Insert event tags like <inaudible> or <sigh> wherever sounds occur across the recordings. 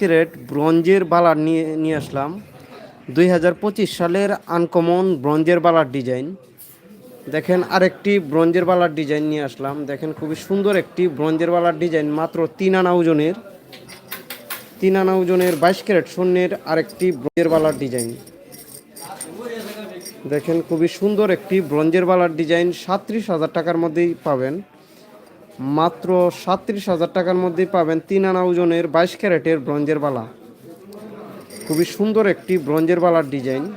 Carat ব্রঞ্জের বালার নিয়ে নিয়ে আসলাম। দুই হাজার পঁচিশ সালের আনকমন ব্রঞ্জের বালার ডিজাইন। দেখেন আরেকটি ব্রঞ্জের বালার ডিজাইন নিয়ে আসলাম। দেখেন খুবই সুন্দর একটি ব্রঞ্জের বালার ডিজাইন, মাত্র তিন আনা ওজনের। তিন আনা ওজনের বাইশ ক্যারেট শূন্যের আরেকটি ব্রঞ্জের বালার ডিজাইন। দেখেন খুবই সুন্দর একটি ব্রঞ্জের বালার ডিজাইন সাতত্রিশ হাজার টাকার মধ্যেই পাবেন। মাত্র সাতত্রিশ হাজার টাকার মধ্যেই পাবেন তিন আনা ওজনের বাইশ ক্যারেটের ব্রঞ্জের বালা। খুবই সুন্দর একটি ব্রঞ্জের বালার ডিজাইন।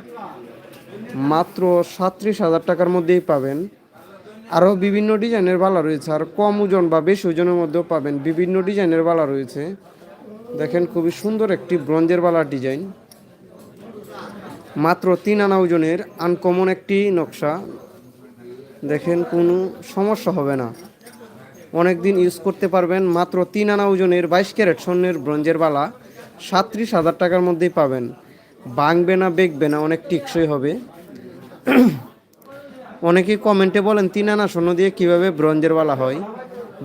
মাত্র সাতত্রিশ হাজার টাকার মধ্যেই পাবেন। আরও বিভিন্ন ডিজাইনের বালা রয়েছে, আর কম ওজন বা বেশি ওজনের মধ্যেও পাবেন বিভিন্ন ডিজাইনের বালা রয়েছে। দেখেন খুবই সুন্দর একটি ব্রঞ্জের বালার ডিজাইন। মাত্র তিন আনা ওজনের আনকমন একটি নকশা। দেখেন কোনো সমস্যা হবে না। অনেক দিন ইউজ করতে পারবেন মাত্র তিন আনা ওজনের বাইশ ক্যারেট স্বর্ণের ব্রঞ্জের বালা। সাতত্রিশ হাজার টাকার মধ্যেই পাবেন। ভাঙবে না বেগবে না, অনেক টিকসই হবে। <clears throat> অনেকে কমেন্টে বলেন, তিন আনা স্বর্ণ দিয়ে কীভাবে ব্রঞ্জের বালা হয়?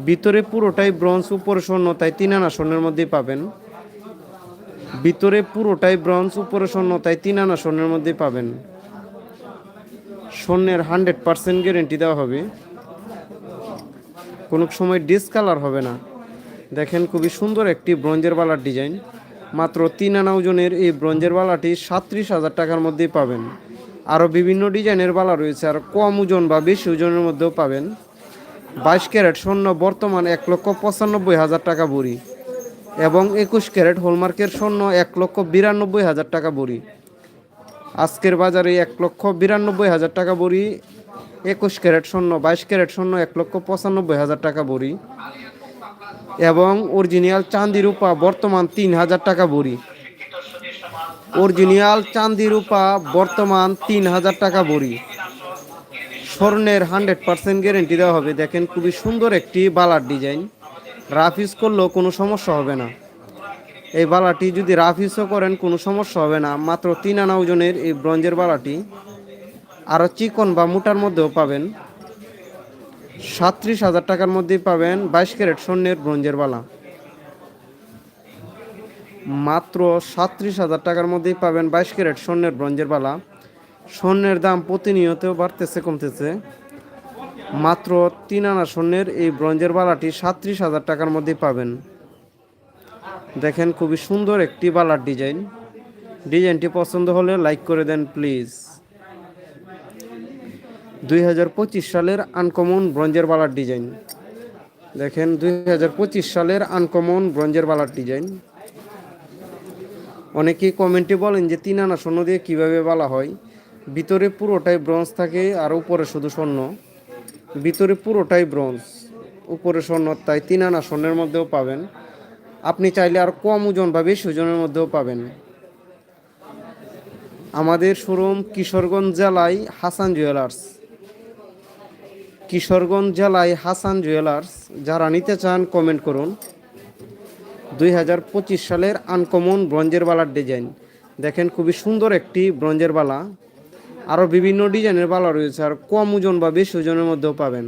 ভিতরে পুরোটাই ব্রঞ্জ, উপরে স্বর্ণ, তাই তিন আনা স্বর্ণের মধ্যেই পাবেন। ভিতরে পুরোটাই ব্রঞ্জ, উপরে স্বর্ণ, তাই তিন আনা স্বর্ণের মধ্যেই পাবেন। স্বর্ণের হান্ড্রেড পার্সেন্ট গ্যারেন্টি দেওয়া হবে। কোনো সময় ডিসকালার হবে না। দেখেন খুবই সুন্দর একটি ব্রঞ্জের বালার ডিজাইন। মাত্র তিন আনা ওজনের এই ব্রঞ্জের বালাটি সাতত্রিশ হাজার টাকার মধ্যেই পাবেন। আরও বিভিন্ন ডিজাইনের বালা রয়েছে আর কম ওজন বা বেশি ওজনের মধ্যেও পাবেন। বাইশ ক্যারেট স্বর্ণ, বর্তমান এক লক্ষ পঁচানব্বই হাজার টাকা বড়ি এবং একুশ ক্যারেট হলমার্কের স্বর্ণ, এক লক্ষ বিরানব্বই হাজার টাকা বড়ি আজকের বাজারে এক লক্ষ বিরানব্বই হাজার টাকা বড়ি একুশ ক্যারেট স্বর্ণ, বাইশ ক্যারেট স্বর্ণ, এক লক্ষ পঁচানব্বই হাজার টাকা বড়ি এবং অরিজিনাল চাঁদি রূপা বর্তমান তিন হাজার টাকা বড়ি। অরিজিনাল চাঁদি রূপা বর্তমান তিন হাজার টাকা বড়ি। স্বর্ণের হান্ড্রেড পার্সেন্ট গ্যারেন্টি দেওয়া হবে। দেখেন খুবই সুন্দর একটি বালার ডিজাইন। রাফ ইউজ করলেও কোনো সমস্যা হবে না। এই বালাটি যদি রাফ ইউজও করেন কোনো সমস্যা হবে না। মাত্র তিন আনা ওজনের এই ব্রঞ্জের বালাটি। আরও চিকন বা মোটার মধ্যেও পাবেন। সাতত্রিশ হাজার টাকার মধ্যেই পাবেন বাইশ ক্যারেট স্বর্ণের ব্রঞ্জের বালা। মাত্র সাতত্রিশ হাজার টাকার মধ্যেই পাবেন বাইশ ক্যারেট স্বর্ণের ব্রঞ্জের বালা। স্বর্ণের দাম প্রতিনিয়ত বাড়তেছে, কমতেছে। মাত্র তিন আনা স্বর্ণের এই ব্রঞ্জের বালাটি সাতত্রিশ হাজার টাকার মধ্যেই পাবেন। দেখেন খুবই সুন্দর একটি বালার ডিজাইন। ডিজাইনটি পছন্দ হলে লাইক করে দেন, প্লিজ। দুই হাজার পঁচিশ সালের আনকমন ব্রঞ্জের বালার ডিজাইন। দেখেন, দুই হাজার পঁচিশ সালের আনকমন ব্রঞ্জের বালার ডিজাইন। অনেকেই কমেন্টে বলেন যে তিন আনা স্বর্ণ দিয়ে কীভাবে বালা হয়। ভিতরে পুরোটাই ব্রঞ্জ থাকে আর উপরে শুধু স্বর্ণ। ভিতরে পুরোটাই ব্রঞ্জ, উপরে স্বর্ণ, তাই তিন আনা স্বর্ণের মধ্যেও পাবেন। আপনি চাইলে আর কম ওজন বা বেশি ওজনের মধ্যেও পাবেন। আমাদের শোরুম কিশোরগঞ্জ জেলায় হাসান জুয়েলার্স। কিশোরগঞ্জ জেলায় হাসান জুয়েলার্স, যারা নিতে চান কমেন্ট করুন। দুই হাজার পঁচিশ সালের আনকমন ব্রঞ্জের বালার ডিজাইন। দেখেন খুবই সুন্দর একটি ব্রঞ্জের বালা। আরও বিভিন্ন ডিজাইনের বালা রয়েছে আর কম ওজন বা বেশি ওজনের মধ্যেও পাবেন।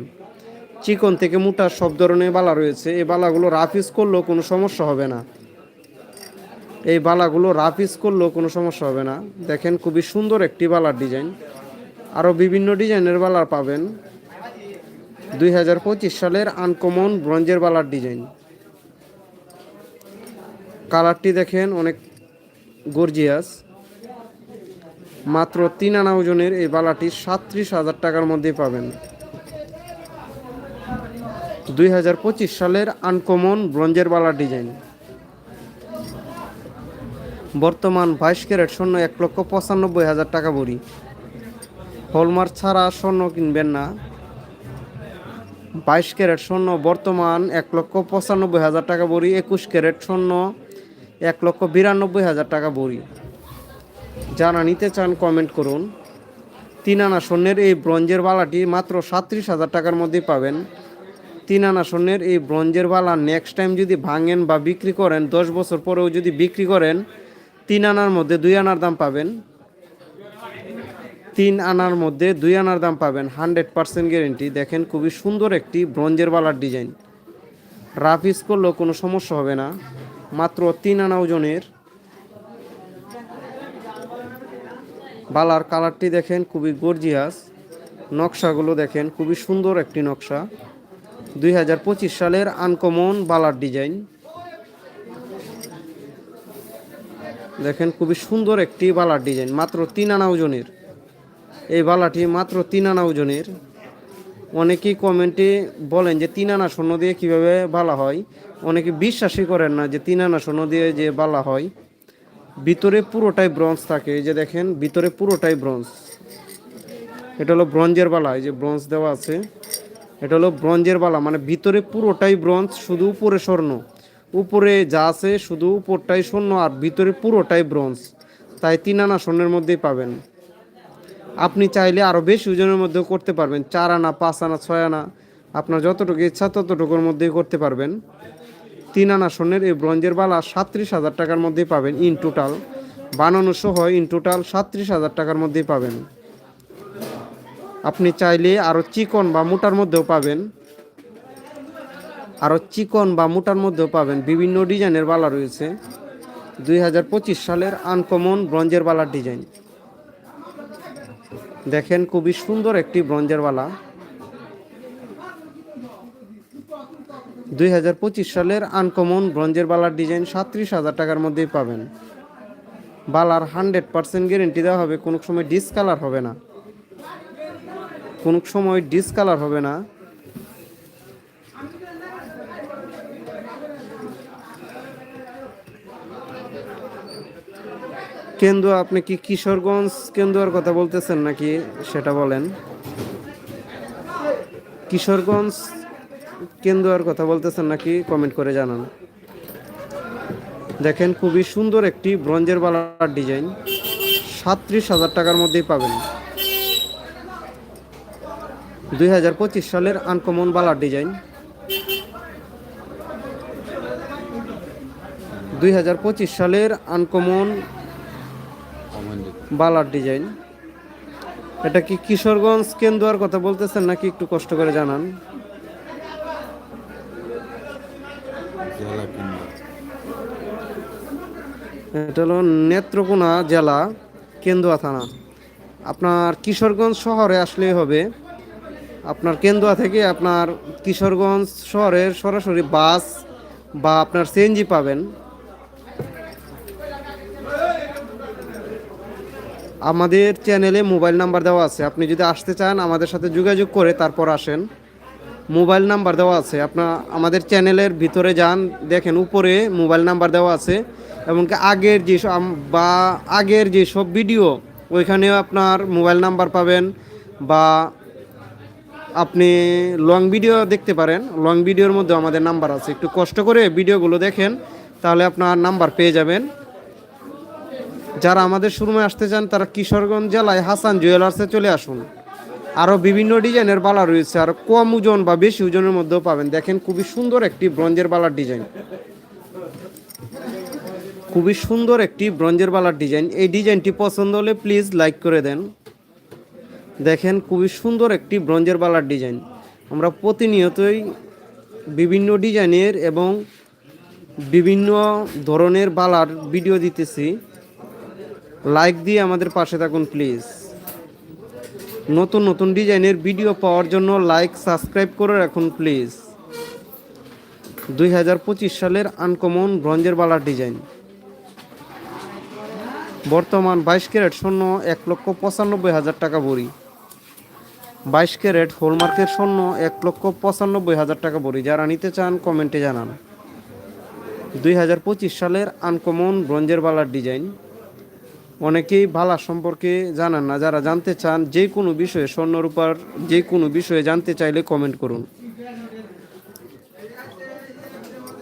চিকন থেকে মোটা সব ধরনের বালা রয়েছে। এই বালাগুলো রাফ ইউজ করলেও কোনো সমস্যা হবে না। এই বালাগুলো রাফ ইউজ করলেও কোনো সমস্যা হবে না। দেখেন খুবই সুন্দর একটি বালার ডিজাইন। আরও বিভিন্ন ডিজাইনের বালার পাবেন। দুই হাজার পঁচিশ সালের আনকমন ব্রঞ্জের বালার ডিজাইন। কালারটি দেখেন অনেক গর্জিয়াস। মাত্র তিন আনা ওজনের এই বালাটি সাতত্রিশ হাজার টাকার মধ্যে পাবেন। দুই হাজার পঁচিশ সালের আনকমন ব্রঞ্জের বালার ডিজাইন। বর্তমান বাইশ ক্যারেট স্বর্ণ এক লক্ষ পঁচানব্বই হাজার টাকা ভরি। হলমার্ক ছাড়া স্বর্ণ কিনবেন না। বাইশ ক্যারেট স্বর্ণ, বর্তমান এক লক্ষ পঁচানব্বই হাজার টাকা বড়ি, একুশ ক্যারেট স্বর্ণ, এক লক্ষ বিরানব্বই হাজার টাকা বড়ি। যারা নিতে চান কমেন্ট করুন। তিন আনা স্বর্ণের এই ব্রঞ্জের বালাটি মাত্র সাতত্রিশ হাজার টাকার মধ্যেই পাবেন। তিন আনা স্বর্ণের এই ব্রঞ্জের বালা নেক্সট টাইম যদি ভাঙেন বা বিক্রি করেন, দশ বছর পরেও যদি বিক্রি করেন তিন আনার মধ্যে দুই আনার দাম পাবেন। তিন আনার মধ্যে দুই আনার দাম পাবেন হান্ড্রেড পার্সেন্ট গ্যারেন্টি। দেখেন খুবই সুন্দর একটি ব্রঞ্জের বালার ডিজাইন। রাফ ইউজ করলেও কোনো সমস্যা হবে না। মাত্র তিন আনা ওজনের বালার কালারটি দেখেন খুবই গর্জিয়াস। নকশাগুলো দেখেন খুবই সুন্দর একটি নকশা। দুই হাজার পঁচিশ সালের আনকমন বালার ডিজাইন। দেখেন খুবই সুন্দর একটি বালার ডিজাইন। মাত্র তিন আনা ওজনের। এই বালাটি মাত্র তিন আনা ওজনের। অনেকেই কমেন্টে বলেন যে তিন আনা স্বর্ণ দিয়ে কীভাবে বালা হয়। অনেকে বিশ্বাসই করেন না যে তিন আনা স্বর্ণ দিয়ে যে বালা হয়। ভিতরে পুরোটাই ব্রঞ্জ থাকে। এই যে দেখেন, ভিতরে পুরোটাই ব্রঞ্জ। এটা হলো ব্রঞ্জের বালা। এই যে ব্রঞ্জ দেওয়া আছে, এটা হলো ব্রঞ্জের বালা। মানে ভিতরে পুরোটাই ব্রঞ্জ, শুধু উপরে স্বর্ণ। উপরে যা আছে, শুধু উপরটাই স্বর্ণ আর ভিতরে পুরোটাই ব্রঞ্জ। তাই তিন আনা স্বর্ণের মধ্যেই পাবেন। আপনি চাইলে আরও বেশি ওজনের মধ্যেও করতে পারবেন। চার আনা, পাঁচ আনা, ছয় আনা, আপনার যতটুকু ইচ্ছা ততটুকুর মধ্যেই করতে পারবেন। তিন আনা স্বর্ণের এই ব্রঞ্জের বালা সাতত্রিশ হাজার টাকার মধ্যেই পাবেন ইন টোটাল বানানো সহ ইন টোটাল সাতত্রিশ হাজার টাকার মধ্যেই পাবেন। আপনি চাইলে আরও চিকন বা মোটার মধ্যেও পাবেন। আরও চিকন বা মোটার মধ্যেও পাবেন। বিভিন্ন ডিজাইনের বালা রয়েছে। দুই হাজার পঁচিশ সালের আনকমন ব্রঞ্জের বালার ডিজাইন। দেখেন খুবই সুন্দর একটি ব্রঞ্জের বালা দুই সালের আনকমন ব্রঞ্জের বালার ডিজাইন সাতত্রিশ হাজার টাকার মধ্যেই পাবেন। বালার হান্ড্রেড পার্সেন্ট গ্যারেন্টি দেওয়া হবে, কোনো সময় ডিসকালার হবে না। কোনো সময় ডিসকালার হবে না। কেন্দুয়া আপনি কি কিশোরগঞ্জ কেন্দুয়ার কথা বলতেছেন নাকি সেটা বলেন? কিশোরগঞ্জ কেন্দুয়ার কথা বলতেছেন নাকি কমেন্ট করে জানান। দেখেন, খুবই সুন্দর একটি ব্রঞ্জের বালার ডিজাইন। সাতত্রিশ হাজার টাকার মধ্যেই পাবেন। দুই হাজার পঁচিশ সালের আনকমন বালার ডিজাইন। দুই হাজার পঁচিশ সালের আনকমন বালার ডিজাইন। এটা কি কিশোরগঞ্জ কেন্দুয়ার কথা বলতেছেন নাকি একটু কষ্ট করে জানান? এটা হলো নেত্রকোনা জেলা কেন্দুয়া থানা। আপনার কিশোরগঞ্জ শহরে আসলেই হবে। আপনার কেন্দুয়া থেকে আপনার কিশোরগঞ্জ শহরের সরাসরি বাস বা আপনার সিএনজি পাবেন। আমাদের চ্যানেলে মোবাইল নাম্বার দেওয়া আছে। আপনি যদি আসতে চান আমাদের সাথে যোগাযোগ করে তারপর আসেন। মোবাইল নাম্বার দেওয়া আছে। আপনার আমাদের চ্যানেলের ভিতরে যান, দেখেন উপরে মোবাইল নাম্বার দেওয়া আছে। এমনকি আগের আম- বা আগের যেসব ভিডিও, ওইখানেও আপনার মোবাইল নাম্বার পাবেন বা আপনি লং ভিডিও দেখতে পারেন। লং ভিডিওর মধ্যে আমাদের নাম্বার আছে। একটু কষ্ট করে ভিডিওগুলো দেখেন, তাহলে আপনার নাম্বার পেয়ে যাবেন। যারা আমাদের শোরুমে আসতে চান, তারা কিশোরগঞ্জ জেলায় হাসান জুয়েলার্সে চলে আসুন। আরও বিভিন্ন ডিজাইনের বালা রয়েছে, আর কম ওজন বা বেশি ওজনের মধ্যেও পাবেন। দেখেন, খুবই সুন্দর একটি ব্রঞ্জের বালার ডিজাইন। খুবই সুন্দর একটি ব্রঞ্জের বালার ডিজাইন। এই ডিজাইনটি পছন্দ হলে প্লিজ লাইক করে দেন। দেখেন, খুবই সুন্দর একটি ব্রঞ্জের বালার ডিজাইন। আমরা প্রতিনিয়তই বিভিন্ন ডিজাইনের এবং বিভিন্ন ধরনের বালার ভিডিও দিতেছি। লাইক দিয়ে আমাদের পাশে থাকুন প্লিজ নতুন নতুন ডিজাইনের ভিডিও পাওয়ার জন্য লাইক সাবস্ক্রাইব করে রাখুন প্লিজ দুই হাজার পঁচিশ সালের আনকমন ব্রঞ্জের বালার ডিজাইন। বর্তমান বাইশ ক্যারেট স্বর্ণ এক লক্ষ পঁচানব্বই হাজার টাকা বড়ি। বাইশ ক্যারেট হলমার্কের স্বর্ণ এক লক্ষ পঁচানব্বই হাজার টাকা বড়ি। যারা নিতে চান কমেন্টে জানান। দুই হাজার পঁচিশ সালের আনকমন ব্রঞ্জের বালার ডিজাইন। অনেকেই বালা সম্পর্কে জানান না। যারা জানতে চান, যে কোনো বিষয়ে স্বর্ণরূপার যে কোনো বিষয়ে জানতে চাইলে কমেন্ট করুন।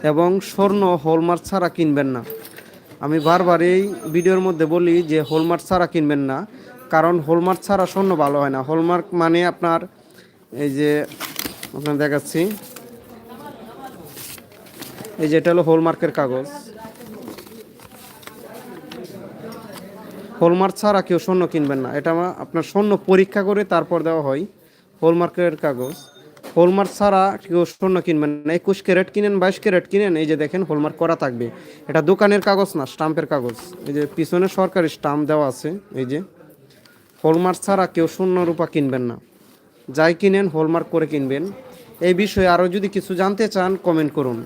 এবং স্বর্ণ হলমার্ক ছাড়া কিনবেন না। আমি বারবার এই ভিডিওর মধ্যে বলি যে, হলমার্ক ছাড়া কিনবেন না। কারণ হলমার্ক ছাড়া স্বর্ণ ভালো হয় না। হলমার্ক মানে আপনার, এই যে আপনার দেখাচ্ছি। এই যে এটা হলো হলমার্কের কাগজ। হলমার্ক ছাড়া কেউ স্বর্ণ কিনবেন না। এটা আপনার স্বর্ণ পরীক্ষা করে তারপর দেওয়া হয় হলমার্কের কাগজ। হলমার্ক ছাড়া কেউ স্বর্ণ কিনবেন না। একুশ ক্যারেট কিনেন, বাইশ ক্যারেট কিনেন, এই যে দেখেন হলমার্ক করা থাকবে। এটা দোকানের কাগজ না, স্টাম্পের কাগজ। এই যে পিছনে সরকারি স্টাম্প দেওয়া আছে, এই যে। হলমার্ক ছাড়া কেউ শূন্য রূপা কিনবেন না। যাই কিনেন, হলমার্ক করে কিনবেন। এই বিষয়ে আরও যদি কিছু জানতে চান, কমেন্ট করুন।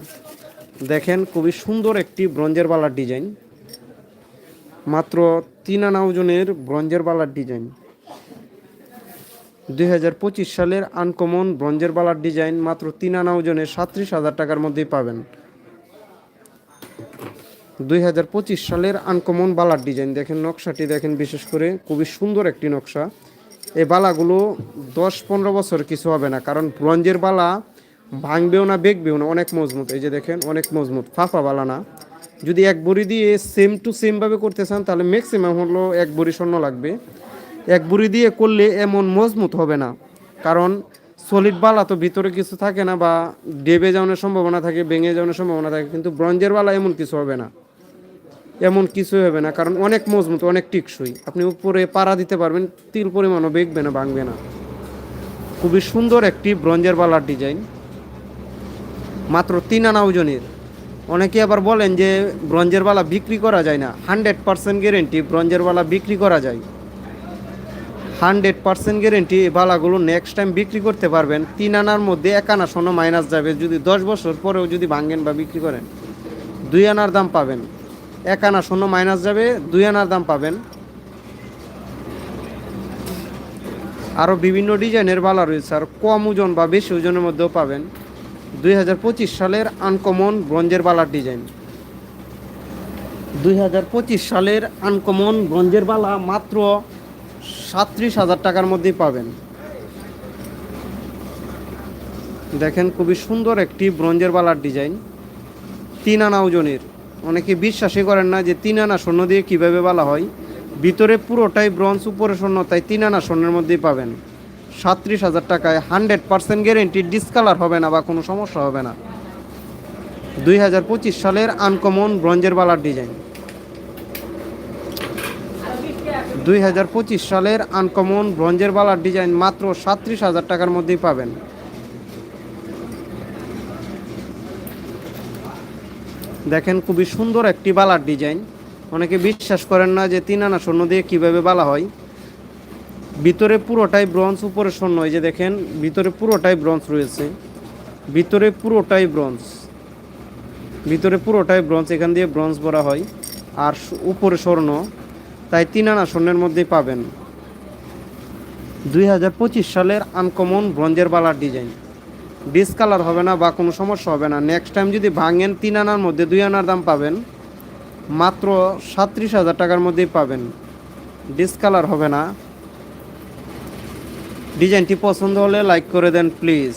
দেখেন খুবই সুন্দর একটি ব্রঞ্জের বালার ডিজাইন। মাত্র তিন আনা ওজনের ব্রঞ্জের বালার ডিজাইন। দুই হাজার পঁচিশ সালের আনকমন ব্রঞ্জের বালার ডিজাইন মাত্র তিন আনা ওজনে সাত্রিশ হাজার টাকার মধ্যেই পাবেন। দুই হাজার পঁচিশ সালের আনকমন বালার ডিজাইন দেখেন, নকশাটি দেখেন বিশেষ করে, খুবই সুন্দর একটি নকশা। এই বালাগুলো দশ পনেরো বছর কিছু হবে না, কারণ ব্রঞ্জের বালা ভাঙবেও না বেগবেও না, অনেক মজবুত। এই যে দেখেন, অনেক মজবুত ফাফা বালা না। যদি এক বড়ি দিয়ে সেম টু সেমভাবে করতে চান, তাহলে ম্যাক্সিমাম হলো এক বড়ি স্বর্ণ লাগবে। এক বড়ি দিয়ে করলে এমন মজবুত হবে না, কারণ সলিড বালা তো ভিতরে কিছু থাকে না বা ডেবে যাওয়ার সম্ভাবনা থাকে, ভেঙে যাওয়ার সম্ভাবনা থাকে, কিন্তু ব্রঞ্জের বালা এমন কিছু হবে না। এমন কিছু হবে না, কারণ অনেক মজবুত, অনেক টিকসই। আপনি উপরে পাড়া দিতে পারবেন, তিল পরিমাণও বেঁকবে না, ভাঙবে না। খুবই সুন্দর একটি ব্রঞ্জের বালার ডিজাইন মাত্র তিন আনা ওজনের। অনেকে আবার বলেন যে ব্রঞ্জের বালা বিক্রি করা যায় না। হান্ড্রেড পার্সেন্ট গ্যারেন্টি ব্রঞ্জের বালা বিক্রি করা যায়। হান্ড্রেড পার্সেন্ট গ্যারেন্টি এই বালাগুলো নেক্সট টাইম বিক্রি করতে পারবেন। তিন আনার মধ্যে এক আনা সোনা মাইনাস যাবে। যদি দশ বছর পরেও যদি ভাঙেন বা বিক্রি করেন, দুই আনার দাম পাবেন। এক আনা শূন্য মাইনাস যাবে, দুই আনার দাম পাবেন। আরও বিভিন্ন ডিজাইনের বালা রয়েছে, আর কম ওজন বা বেশি ওজনের মধ্যেও পাবেন। দুই হাজার পঁচিশ সালের আনকমন ব্রঞ্জের বালার ডিজাইন। দুই হাজার পঁচিশ সালের আনকমন ব্রঞ্জের বালা মাত্র সাত্রিশ হাজার টাকার মধ্যেই পাবেন। দেখেন খুবই সুন্দর একটি ব্রঞ্জের বালার ডিজাইন। তিন আনা ওজনের। অনেকে বিশ্বাসই করেন না যে তিন আনা স্বর্ণ দিয়ে কীভাবে বলা হয়। ভিতরে পুরোটাই ব্রঞ্জ, উপরে স্বর্ণ, তাই তিন আনা স্বর্ণের মধ্যেই পাবেন। সাত্রিশ হাজার টাকায় হান্ড্রেড পার্সেন্ট গ্যারেন্টি ডিসকালার হবে না বা কোনো সমস্যা হবে না। দুই হাজার পঁচিশ সালের আনকমন ব্রঞ্জের বালার ডিজাইন দুই হাজার পঁচিশ সালের আনকমন ব্রঞ্জের বালার ডিজাইন মাত্র সাত্রিশ হাজার টাকার মধ্যেই পাবেন। দেখেন খুবই সুন্দর একটি বালার ডিজাইন অনেকে বিশ্বাস করেন না যে তিন আনা স্বর্ণ দিয়ে কীভাবে বালা হয়। ভিতরে পুরোটাই ব্রঞ্জ, উপরে স্বর্ণ। এই যে দেখেন, ভিতরে পুরোটাই ব্রঞ্জ রয়েছে। ভিতরে পুরোটাই ব্রঞ্জ। ভিতরে পুরোটাই ব্রঞ্জ, এখান দিয়ে ব্রঞ্জ ভরা হয়। আর উপরে স্বর্ণ। তাই তিন আনা স্বর্ণের মধ্যেই পাবেন। দুই হাজার পঁচিশ সালের আনকমন ব্রঞ্জের বালার ডিজাইন। ডিসকালার হবে না বা কোনো সমস্যা হবে না। নেক্সট টাইম যদি ভাঙেন, তিন আনার মধ্যে দুই আনার দাম পাবেন। মাত্র সাত্রিশ হাজার টাকার মধ্যেই পাবেন। ডিসকালার হবে না। ডিজাইনটি পছন্দ হলে লাইক করে দেন, প্লিজ।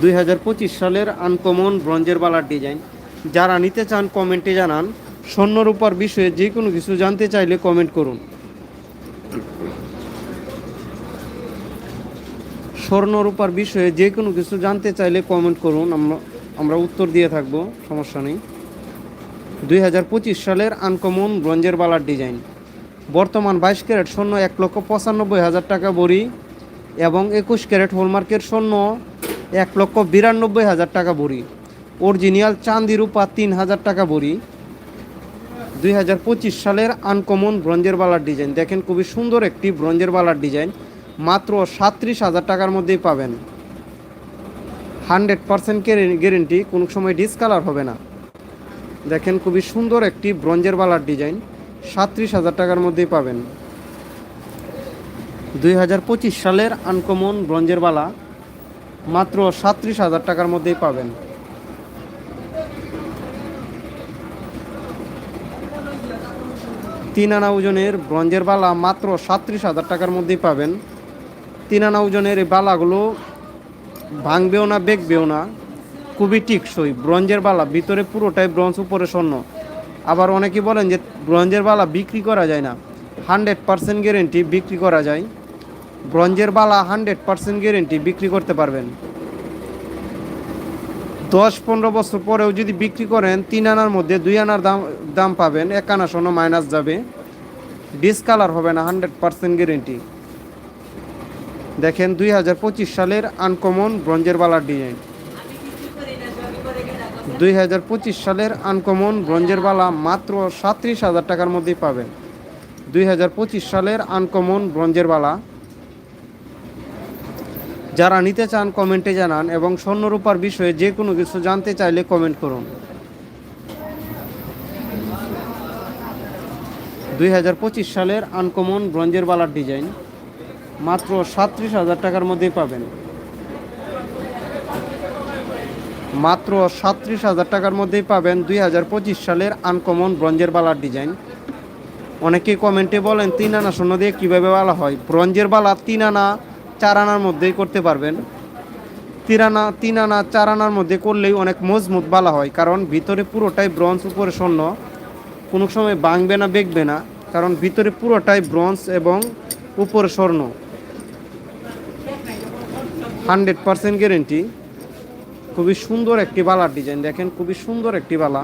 দুই হাজার পঁচিশ সালের আনকমন ব্রঞ্জের বালার ডিজাইন। যারা নিতে চান, কমেন্টে জানান। স্বর্ণরূপার বিষয়ে যে কোনো কিছু জানতে চাইলে কমেন্ট করুন। স্বর্ণরূপার বিষয়ে যে কোনো কিছু জানতে চাইলে কমেন্ট করুন। আমরা আমরা উত্তর দিয়ে থাকব, সমস্যা নেই। দুই হাজার পঁচিশ সালের আনকমন ব্রঞ্জের বালার ডিজাইন। বর্তমান বাইশ ক্যারেট স্বর্ণ এক লক্ষ পঁচানব্বই হাজার টাকা বড়ি এবং একুশ ক্যারেট হলমার্কের স্বর্ণ এক লক্ষ বিরানব্বই হাজার টাকা বড়ি। অরিজিনাল চাঁদি রূপা তিন হাজার টাকা বড়ি। দুই হাজার পঁচিশ সালের আনকমন ব্রঞ্জের বালার ডিজাইন। দেখেন খুবই সুন্দর একটি ব্রঞ্জের বালার ডিজাইন। মাত্র সাত্রিশ হাজার টাকার মধ্যেই পাবেন। হান্ড্রেড পার্সেন্ট গ্যারেন্টি, কোনো সময় ডিসকালার হবে না। দেখেন খুবই সুন্দর একটি ব্রঞ্জের বালার ডিজাইন। সাত্রিশ হাজার টাকার মধ্যেই পাবেন। দুই হাজার পঁচিশ সালের আনকমন ব্রঞ্জের বালা মাত্র সাত্রিশ হাজার টাকার মধ্যেই পাবেন। তিন আনা ওজনের ব্রঞ্জের বালা মাত্র সাত্রিশ হাজার টাকার মধ্যেই পাবেন। তিন আনা ওজনের এই বালাগুলো ভাঙবেও না বেগবেও না, খুবই টিকসই। ব্রঞ্জের বালা ভিতরে পুরোটাই ব্রঞ্জ উপরে স্বর্ণ। আবার অনেকে বলেন যে ব্রঞ্জের বালা বিক্রি করা যায় না। হান্ড্রেড পার্সেন্ট গ্যারেন্টি বিক্রি করা যায়। ব্রঞ্জের বালা হান্ড্রেড পার্সেন্ট গ্যারেন্টি বিক্রি করতে পারবেন। দশ পনেরো বছর পরেও যদি বিক্রি করেন, তিন আনার মধ্যে দুই আনার দাম দাম পাবেন। এক আনা সোনা মাইনাস যাবে। ডিসকালার হবে না, হান্ড্রেড পার্সেন্ট গ্যারেন্টি। দেখেন দুই হাজার পঁচিশ সালের আনকমন ব্রঞ্জের বালার ডিজাইন। দুই হাজার পঁচিশ সালের আনকমন ব্রঞ্জের বালা মাত্র সাঁত্রিশ হাজার টাকার মধ্যেই পাবেন। দুই হাজার পঁচিশ সালের আনকমন ব্রঞ্জের বালা। যারা নিতে চান কমেন্টে জানান এবং স্বর্ণরূপার বিষয়ে যে কোনো কিছু জানতে চাইলে কমেন্ট করুন। দুই হাজার পঁচিশ সালের আনকমন ব্রঞ্জের বালার ডিজাইন মাত্র সাঁত্রিশ হাজার টাকার মধ্যেই পাবেন। মাত্র সাঁত্রিশ হাজার টাকার মধ্যেই পাবেন দুই হাজার পঁচিশ সালের আনকমন ব্রঞ্জের বালার ডিজাইন। অনেকেই কমেন্টে বলেন, তিন আনা শূন্য দিয়ে কীভাবে বালা হয়? ব্রঞ্জের বালা তিন আনা, চার আনার মধ্যেই করতে পারবেন। তিন আনা তিন আনা, চার আনার মধ্যে করলেই অনেক মজবুত বালা হয়, কারণ ভিতরে পুরোটাই ব্রঞ্জ, উপরে স্বর্ণ। কোনো সময় ভাঙবে না, বেঁকবে না, কারণ ভিতরে পুরোটাই ব্রঞ্জ এবং উপরে স্বর্ণ। Hundred percent guarantee. খুবই সুন্দর একটি বালার ডিজাইন, দেখেন খুবই সুন্দর একটি বালা।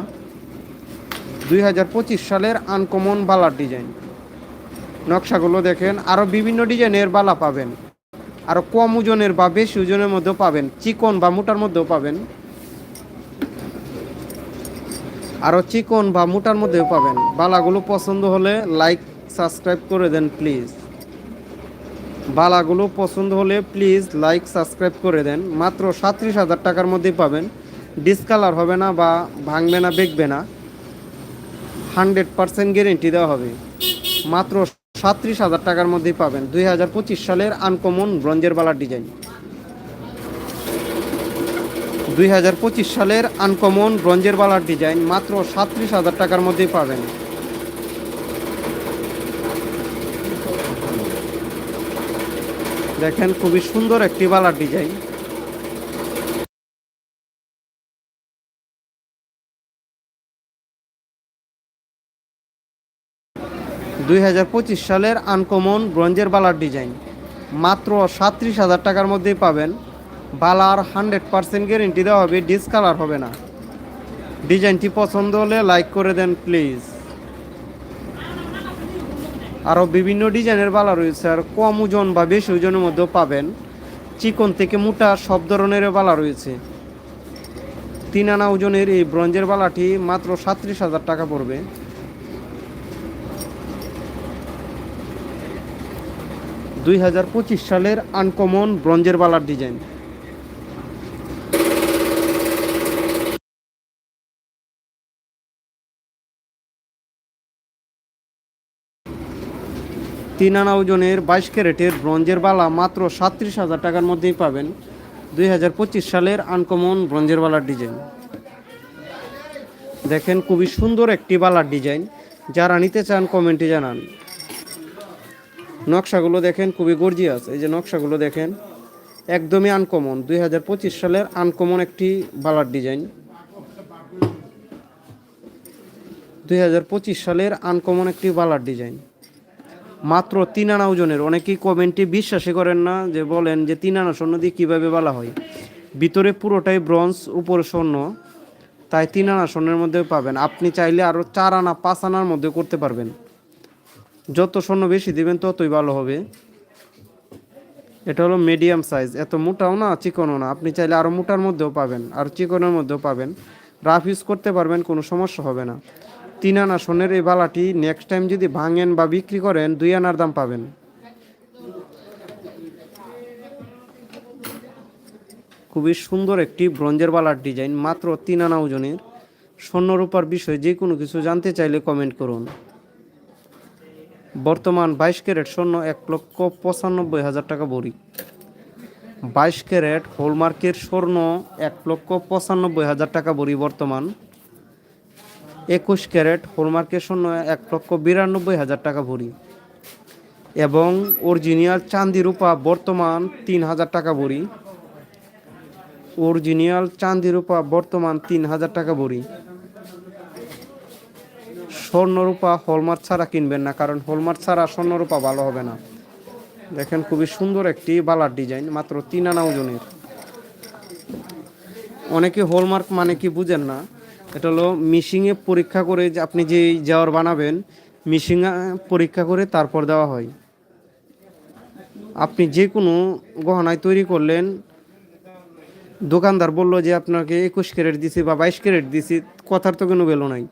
দুই হাজার পঁচিশ সালের আনকমন বালার ডিজাইন। নকশাগুলো দেখেন আরও বিভিন্ন ডিজাইনের বালা পাবেন। আরও কম ওজনের বা বেশি ওজনের মধ্যেও পাবেন, চিকন বা মোটার মধ্যেও পাবেন। আরও চিকন বা মোটার মধ্যেও পাবেন। বালাগুলো পছন্দ হলে লাইক, সাবস্ক্রাইব করে দেন প্লিজ। বালাগুলো পছন্দ হলে প্লিজ লাইক, সাবস্ক্রাইব করে দেন। মাত্র সাঁত্রিশ হাজার টাকার মধ্যেই পাবেন। ডিসকালার হবে না বা ভাঙবে না, বেঁকবে না। হান্ড্রেড পারসেন্ট গ্যারেন্টি দেওয়া হবে। মাত্র সাঁত্রিশ হাজার টাকার মধ্যেই পাবেন দুই হাজার পঁচিশ সালের আনকমন ব্রঞ্জের বালার ডিজাইন। দুই হাজার পঁচিশ সালের আনকমন ব্রঞ্জের বালার ডিজাইন মাত্র সাঁত্রিশ হাজার টাকার মধ্যেই পাবেন। দেখেন খুবই সুন্দর একটি বালার ডিজাইন। দুই হাজার পঁচিশ সালের আনকমন ব্রঞ্জের বালার ডিজাইন। মাত্র সাঁত্রিশ হাজার টাকার মধ্যেই পাবেন। বালার হান্ড্রেড পারসেন্ট গ্যারেন্টি দেওয়া হবে, ডিসকালার হবে না। ডিজাইনটি পছন্দ হলে লাইক করে দেন প্লিজ। আরও বিভিন্ন ডিজাইনের বালা রয়েছে আর কম ওজন বা বেশি ওজনের মধ্যেও পাবেন। চিকন থেকে মোটা সব ধরনের বালা রয়েছে। তিন আনা ওজনের এই ব্রঞ্জের বালাটি মাত্র সাঁত্রিশ হাজার টাকা পড়বে। দুই হাজার পঁচিশ সালের আনকমন ব্রঞ্জের বালার ডিজাইন। তিন আনা ওজনের বাইশ ক্যারেটের ব্রঞ্জের বালা মাত্র সাঁত্রিশ হাজার টাকার মধ্যেই পাবেন দুই হাজার পঁচিশ সালের আনকমন ব্রঞ্জের বালার ডিজাইন। দেখেন খুবই সুন্দর একটি বালার ডিজাইন। যারা নিতে চান কমেন্টে জানান। নকশাগুলো দেখেন খুবই গর্জিয়াস। এই যে নকশাগুলো দেখেন, একদমই আনকমন। দুই হাজার পঁচিশ সালের আনকমন একটি বালার ডিজাইন। দুই হাজার পঁচিশ সালের আনকমন একটি বালার ডিজাইন। মাত্র তিন আনা ওজনের অনেকেই কমেন্টে বিশ্বাসই করেন না যে বলেন যে তিন আনা স্বর্ণ দিয়ে কীভাবে বলা হয়। ভিতরে পুরোটাই ব্রঞ্জ, উপরে স্বর্ণ। তাই তিন আনা স্বর্ণের মধ্যে পাবেন। আপনি চাইলে আরও চার আনা, পাঁচ আনার মধ্যে করতে পারবেন। যত স্বর্ণ বেশি দেবেন, ততই ভালো হবে। এটা হলো মিডিয়াম সাইজ এত মোটাও না, চিকনও না। আপনি চাইলে আরও মোটার মধ্যেও পাবেন, আর চিকনের মধ্যেও পাবেন। রাফ ইউজ করতে পারবেন, কোনো সমস্যা হবে না। তিন আনা সোনের এই বালাটি নেক্সট টাইম যদি ভাঙেন বা বিক্রি করেন, দুই আনার দাম পাবেন। খুবই সুন্দর একটি ব্রঞ্জের বালার ডিজাইন, মাত্র তিন আনা ওজনের। স্বর্ণরূপার বিষয়ে যে কোনো কিছু জানতে চাইলে কমেন্ট করুন। বর্তমান বাইশ ক্যারেট স্বর্ণ এক লক্ষ পঁচানব্বই হাজার টাকা ভরি বাইশ ক্যারেট হলমার্কের স্বর্ণ এক লক্ষ পঁচানব্বই হাজার টাকা ভরি বর্তমান। একুশ ক্যারেট হলমার্কের স্বর্ণ এক লক্ষ বিরানব্বই হাজার টাকা ভরি। এবং অরিজিনাল চান্দি রূপা বর্তমান তিন হাজার টাকা ভরি। অরিজিনাল চান্দি রূপা বর্তমান তিন হাজার টাকা ভরি। স্বর্ণরূপা হলমার্ক ছাড়া কিনবেন না, কারণ হলমার্ক ছাড়া স্বর্ণরূপা ভালো হবে না। দেখেন খুবই সুন্দর একটি বালার ডিজাইন, মাত্র তিন আনা ওজনের। অনেকে হলমার্ক মানে কি বুঝেন না এটা হলো মিশিংয়ে পরীক্ষা করে যে আপনি যে যাওয়ার বানাবেন মিশিংয়ে পরীক্ষা করে তারপর দেওয়া হয়। আপনি যে কোনো গহনায় তৈরি করলেন, দোকানদার বলল যে আপনাকে একুশ ক্যারেট দিছি বা বাইশ ক্যারেট দিছি, কথার তো কোনো বেলো নাই।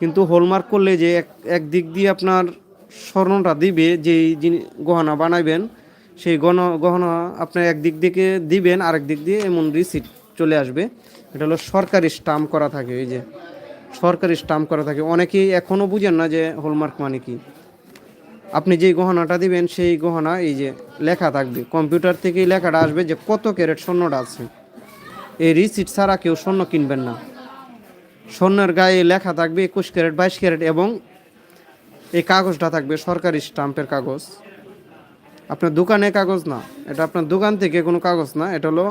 কিন্তু হলমার্ক করলে যে এক এক দিক দিয়ে আপনার স্বর্ণটা দিবে, যেই গহনা বানাইবেন, সেই গণ গহনা আপনার একদিক থেকে দিবেন, আরেক দিক দিয়ে এমন রিসিট চলে আসবে। এটা হলো সরকারি স্টাম্প করা থাকে, এই যে সরকারি স্টাম্প করা থাকে। অনেকেই এখনও বুঝেন না যে হলমার্ক মানে কি। আপনি যেই গহনাটা দিবেন, সেই গহনা, এই যে লেখা থাকবে। কম্পিউটার থেকেই লেখাটা আসবে যে কত ক্যারেট স্বর্ণটা আছে। এই রিসিট ছাড়া কেউ স্বর্ণ কিনবেন না। স্বর্ণের গায়ে লেখা থাকবে একুশ ক্যারেট, বাইশ ক্যারেট এবং এই কাগজটা থাকবে সরকারি স্টাম্পের কাগজ। আপনার দোকানে কাগজ না। এটা আপনার দোকান থেকে কোনো কাগজ না। এটা হলো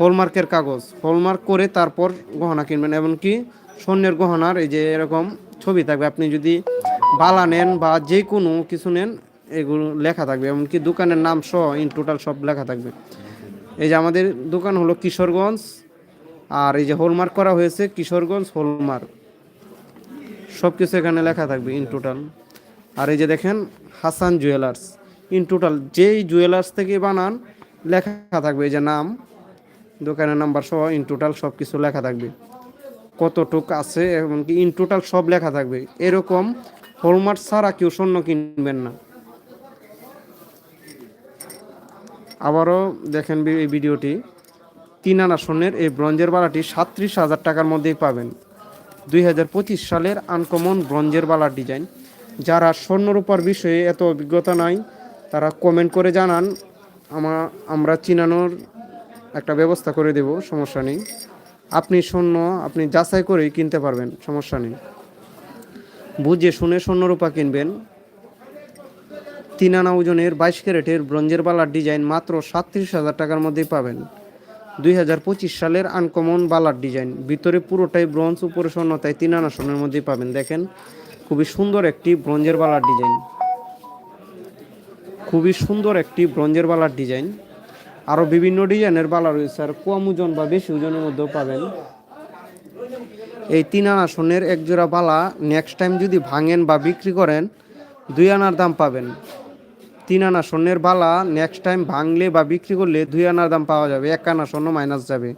হলমার্কের কাগজ। হলমার্ক করে তারপর গহনা কিনবেন এমনকি স্বর্ণের গহনার এই যে এরকম ছবি থাকবে। আপনি যদি বালা নেন বা যে কোনো কিছু নেন, এগুলো লেখা থাকবে। এমনকি দোকানের নাম সহ ইন টোটাল সব লেখা থাকবে। এই যে আমাদের দোকান হলো কিশোরগঞ্জ। আর এই যে হলমার্ক করা হয়েছে কিশোরগঞ্জ হলমার্ক। সব কিছু এখানে লেখা থাকবে ইন টোটাল আর এই যে দেখেন, হাসান জুয়েলার্স ইন টোটাল যেই জুয়েলার্স থেকে বানান, লেখা থাকবে এই যে নাম। দোকানের নাম্বার সহ ইন টোটাল সব কিছু লেখা থাকবে। কতটুক আছে এমনকি ইন টোটাল সব লেখা থাকবে। এরকম হলমার্ক ছাড়া কেউ স্বর্ণ কিনবেন না। আবারও দেখেন এই ভিডিওটি। তিন আনা স্বর্ণের এই ব্রঞ্জের বালাটি সাতত্রিশ হাজার টাকার মধ্যেই পাবেন। দুই হাজার পঁচিশ সালের আনকমন ব্রঞ্জের বালার ডিজাইন। যারা স্বর্ণরূপার বিষয়ে এত অভিজ্ঞতা নাই, তারা কমেন্ট করে জানান আমা আমরা চিনানোর একটা ব্যবস্থা করে দেব, সমস্যা নেই। আপনি স্বর্ণ আপনি যাচাই করেই কিনতে পারবেন, সমস্যা নেই। বুঝে শুনে স্বর্ণরূপা কিনবেন। তিন আনা ওজনের বাইশ ক্যারেটের ব্রঞ্জের বালার ডিজাইন মাত্র সাতত্রিশ হাজার টাকার মধ্যেই পাবেন। দুই হাজার পঁচিশ সালের আনকমন বালার ডিজাইন, ভিতরে পুরোটাই ব্রঞ্জ, উপরে স্বর্ণ, তাই তিন আনা স্বর্ণের মধ্যেই পাবেন। দেখেন, খুবই সুন্দর একটি ব্রঞ্জের বালার ডিজাইন। খুবই সুন্দর একটি ব্রঞ্জের বালার ডিজাইন। আরও বিভিন্ন ডিজাইনের বালা রয়েছে, আর কম ওজন বা বেশি ওজনের মধ্যেও পাবেন। এই তিন আনা স্বর্ণের এক জোড়া বালা নেক্সট টাইম যদি ভাঙেন বা বিক্রি করেন, দুই আনার দাম পাবেন। তিন আনা স্বর্ণের বালা নেক্সট টাইম ভাঙলে বা বিক্রি করলে দুই আনার দাম পাওয়া যাবে, এক আনা স্বর্ণ মাইনাস যাবে।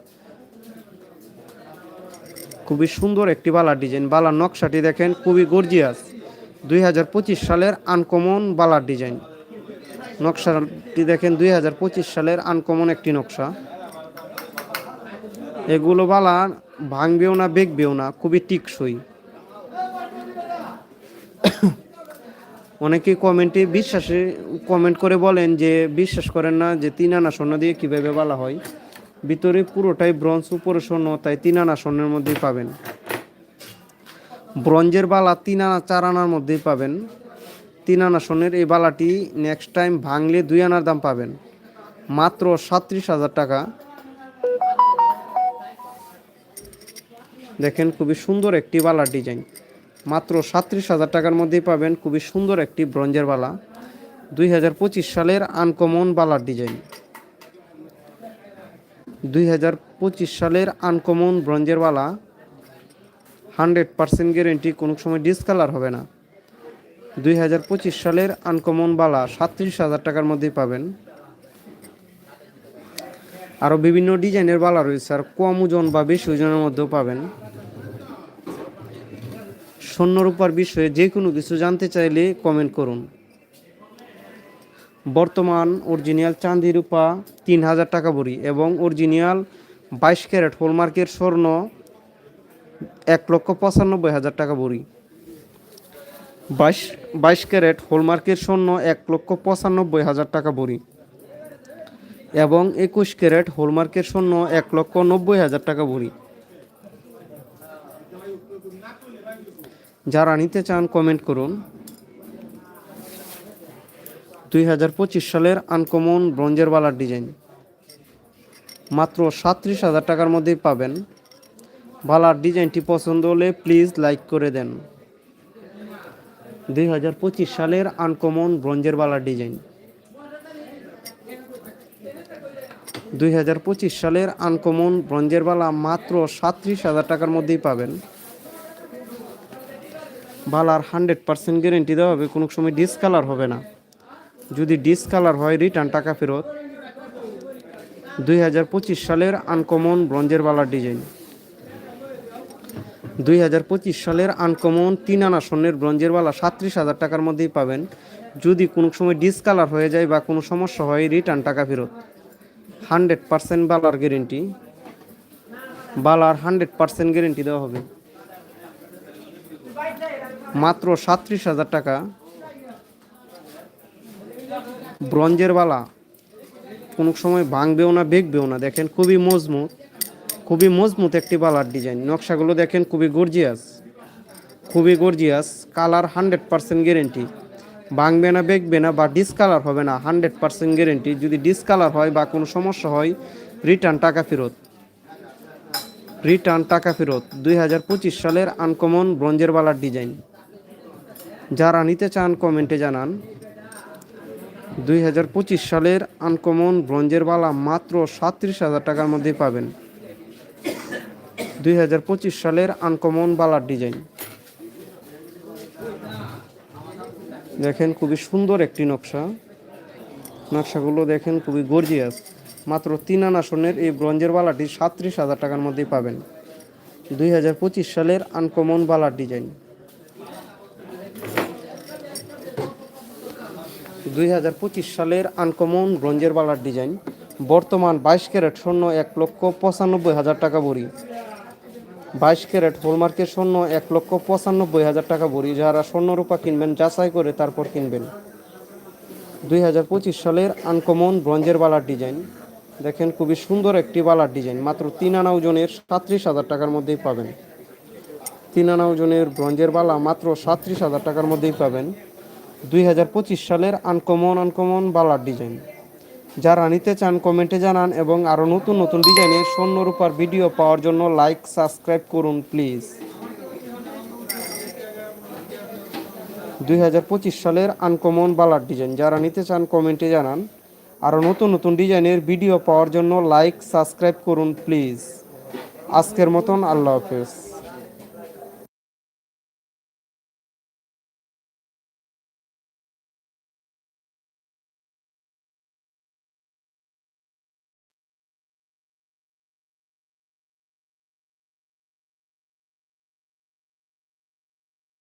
খুবই সুন্দর একটি বালার ডিজাইন, বালার নকশাটি দেখেন, খুবই গর্জিয়াস দুই হাজার পঁচিশ সালের আনকমন বালার ডিজাইন। নকশাটি দেখেন দুই হাজার পঁচিশ সালের আনকমন একটি নকশা। এগুলো বালা ভাঙবেও না বেগবেও না, খুবই টিকসই। অনেকে কমেন্টে বিশ্বাসে কমেন্ট করে বলেন যে, বিশ্বাস করেন না যে তিন আনা স্বর্ণ দিয়ে কীভাবে বলা হয়। ভিতরে পুরোটাই ব্রঞ্জ, উপরে স্বর্ণ, তাই তিন আনা স্বর্ণের মধ্যেই পাবেন। ব্রঞ্জের বালা তিন আনা, চার আনার মধ্যেই পাবেন। তিন আনা স্বর্ণের এই বালাটি নেক্সট টাইম ভাঙলে দুই আনার দাম পাবেন। মাত্র সাতত্রিশ হাজার টাকা। দেখেন খুবই সুন্দর একটি বালার ডিজাইন। মাত্র সাতত্রিশ হাজার টাকার মধ্যেই পাবেন খুবই সুন্দর একটি ব্রঞ্জের বালা। দুই হাজার পঁচিশ সালের আনকমন বালার ডিজাইন। দুই হাজার পঁচিশ সালের আনকমন ব্রঞ্জের বালা। হান্ড্রেড পার্সেন্ট গ্যারেন্টি, কোনো সময় ডিসকালার হবে না। দুই হাজার পঁচিশ সালের আনকমন বালা সাতত্রিশ হাজার টাকার মধ্যেই পাবেন। আরও বিভিন্ন ডিজাইনের বালা রয়েছে, আর কম ওজন বা বেশি ওজনের মধ্যেও পাবেন। স্বর্ণরূপার বিষয়ে যে কোনো কিছু জানতে চাইলে কমেন্ট করুন। বর্তমান অরিজিনাল চাঁদি রূপা তিন হাজার টাকা ভরি এবং অরিজিনাল বাইশ ক্যারেট হলমার্কের স্বর্ণ এক লক্ষ পঁচানব্বই হাজার টাকা ভরি। বাইশ বাইশ ক্যারেট হলমার্কের স্বর্ণ এক লক্ষ পঁচানব্বই হাজার টাকা ভরি। এবং একুশ ক্যারেট হলমার্কের স্বর্ণ এক লক্ষ নব্বই হাজার টাকা ভরি। যারা নিতে চান, কমেন্ট করুন। দুই হাজার পঁচিশ সালের আনকমন ব্রঞ্জের বালার ডিজাইন। মাত্র সাতত্রিশ হাজার টাকার মধ্যেই পাবেন। বালার ডিজাইনটি পছন্দ হলে প্লিজ লাইক করে দেন। দুই হাজার পঁচিশ সালের আনকমন ব্রঞ্জের বালার ডিজাইন। দুই হাজার পঁচিশ সালের আনকমন ব্রঞ্জের বালা মাত্র সাতত্রিশ হাজার টাকার মধ্যেই পাবেন। বালার হান্ড্রেড পার্সেন্ট গ্যারেন্টি দেওয়া হবে, কোনো সময় ডিসকালার হবে না। যদি ডিসকালার হয়, রিটার্ন টাকা ফেরত। দুই হাজার পঁচিশ সালের আনকমন ব্রঞ্জের বালার ডিজাইন। দুই হাজার পঁচিশ সালের আনকমন তিন আনা স্বর্ণের ব্রঞ্জের বালা সাত্রিশ হাজার টাকার মধ্যেই পাবেন। যদি কোনো সময় ডিসকালার হয়ে যায় বা কোনো সমস্যা হয় রিটার্ন টাকা ফেরত। হান্ড্রেড পার্সেন্ট বালার গ্যারেন্টি বালার হান্ড্রেড পার্সেন্ট গ্যারেন্টি দেওয়া হবে। মাত্র সাত্রিশ হাজার টাকা। ব্রঞ্জের বালা কোনো সময় ভাঙবেও না বেগবেও না। দেখেন খুবই মজবুত। খুবই মজবুত একটি বালার ডিজাইন। নকশাগুলো দেখেন খুবই গর্জিয়াস খুবই gorgeous colour hundred percent guarantee ভাঙবে না বেগবে না বা ডিসকালার হবে না হান্ড্রেড পার্সেন্ট গ্যারেন্টি যদি ডিসকালার হয় বা কোনো সমস্যা হয় রিটার্ন টাকা ফেরত। রিটার্ন টাকা ফেরত। দুই হাজার পঁচিশ সালের আনকমন ব্রঞ্জের বালার ডিজাইন। যারা নিতে চান কমেন্টে জানান। দুই হাজার পঁচিশ সালের আনকমন ব্রঞ্জের বালা মাত্র সাত্রিশ হাজার টাকার মধ্যে পাবেন। দুই হাজার পঁচিশ সালের আনকমন বালার ডিজাইন। দেখেন খুবই সুন্দর একটি নকশা। নকশাগুলো দেখেন খুবই গর্জিয়াস। মাত্র তিন আনা সোনের এই ব্রঞ্জের বালাটি সাত্রিশ হাজার টাকার মধ্যেই পাবেন। দুই হাজার পঁচিশ সালের আনকমন বালার ডিজাইন। দুই হাজার পঁচিশ সালের আনকমন ব্রঞ্জের বালার ডিজাইন। বর্তমান বাইশ ক্যারেট স্বর্ণ এক লক্ষ পঁচানব্বই হাজার টাকা ভরি। বাইশ ক্যারেট হলমার্কের স্বর্ণ, এক লক্ষ পঁচানব্বই হাজার টাকা ভরি। যারা স্বর্ণ রূপা কিনবেন, যাচাই করে তারপর কিনবেন। দুই হাজার পঁচিশ সালের আনকমন ব্রঞ্জের বালার ডিজাইন। দেখেন, খুবই সুন্দর একটি বালার ডিজাইন। মাত্র তিন আনা ওজনের সাত্রিশ হাজার টাকার মধ্যেই পাবেন। তিন আনা ওজনের ব্রঞ্জের বালা মাত্র সাত্রিশ হাজার টাকার মধ্যেই পাবেন। দুই হাজার পঁচিশ সালের আনকমন আনকমন বালার ডিজাইন। যারা নিতে চান কমেন্টে জানান এবং আরও নতুন নতুন ডিজাইনের স্বর্ণ রূপার ভিডিও পাওয়ার জন্য লাইক সাবস্ক্রাইব করুন প্লিজ দুই হাজার পঁচিশ সালের আনকমন বালার ডিজাইন যারা নিতে চান কমেন্টে জানান। আরও নতুন নতুন ডিজাইনের ভিডিও পাওয়ার জন্য লাইক সাবস্ক্রাইব করুন প্লিজ আজকের মতন আল্লাহ হাফেজ।